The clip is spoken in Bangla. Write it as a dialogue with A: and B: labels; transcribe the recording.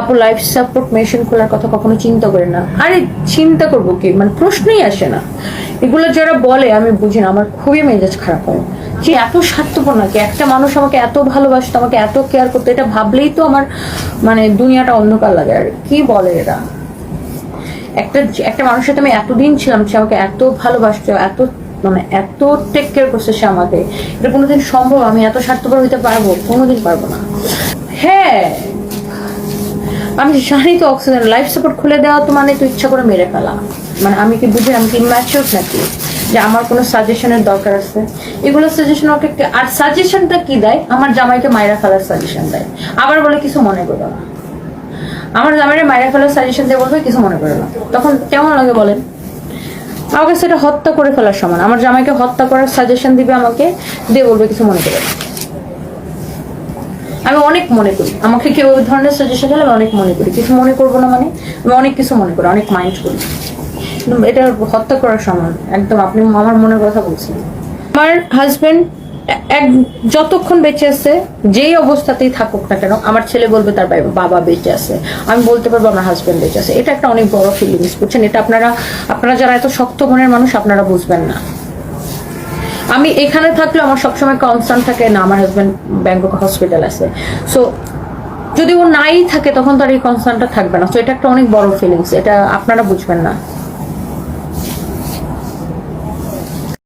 A: আপু লাইফ সাপোর্ট মেশিন খোলার কথা কখনো চিন্তা করে না। আরে চিন্তা করব কি? মানে প্রশ্নই আসে না। এগুলো যারা বলে, আমি বুঝি না, আমার খুবই মেজাজ খারাপ হয়। যে এত স্বার্থপর নাকি? একটা মানুষ আমাকে এত ভালোবাসতো, আমাকে এত কেয়ার করতো, এটা ভাবলেই তো আমার মানে দুনিয়াটা অন্ধকার লাগে। আর কি বলে এরা? একটা একটা মানুষের সাথে আমি এতদিন ছিলাম, সে আমাকে এত ভালোবাসতো, এত মানে এত টেক কেয়ার করছে সে আমাকে। এটা কোনোদিন সম্ভব, আমি এত স্বার্থপর হইতে পারব? কোনোদিন পারব না। হ্যাঁ আমি জানি তো অক্সিজেন লাইফ সাপোর্ট খুলে দেওয়া তো মানে তো ইচ্ছা করে মেরে ফেলা। মানে আমি কি বুঝি আমি কি ম্যাচিওর নাকি? যে আমার কোনো সাজেশনের দরকার আছে? এগুলো সাজেশন ওকে আর সাজেশনটা কি দেয়? আমার জামাইকে মাইরা ফেলার সাজেশন দেয়। আবার বলে কিছু মনে করো না। আমার জামাইয়ের মাইরা ফেলার সাজেশন দিয়ে বলবে কিছু মনে করো না। তখন কেমন লাগে বলেন? আমার সেটা হত্যা করে ফেলার সমান। আমার জামাইকে হত্যা করার সাজেশন দিবে আমাকে, দিয়ে বলবে কিছু মনে করো না। আমি অনেক মনে করি। আমাকে কেউ ওই ধরনের সাজেশন দিলে আমি অনেক মনে করি। কিছু মনে করব না মানে আমি অনেক কিছু মনে করি, অনেক মাইন্ড করি। এটা হত্যা করার সমান একদম আপনি আমার মনের কথা বলছেন। আমার হাজবেন্ড এক যতক্ষণ বেঁচে আছে, যেই অবস্থাতেই থাকুক না কেন, আমার ছেলে বলবে তার বাবা- বেঁচে আছে। আমি বলতে পারব আমার হাজবেন্ড বেঁচে আছে। এটা একটা অনেক বড় ফিলিংস বুঝছেন? এটা আপনারা আপনারা যারা এত শক্ত মনের মানুষ, আপনারা বুঝবেন না। আমি এখানে থাকলে আমার সবসময় কনসার্ন থাকে না, আমার হাজব্যান্ড ব্যাংকক হসপিটাল আছে। সো যদি ও নাই থাকে, তখন তার এই কনসার্নটা থাকবে না। সো এটা একটা অনেক বড় ফিলিংস এটা আপনারা বুঝবেন না।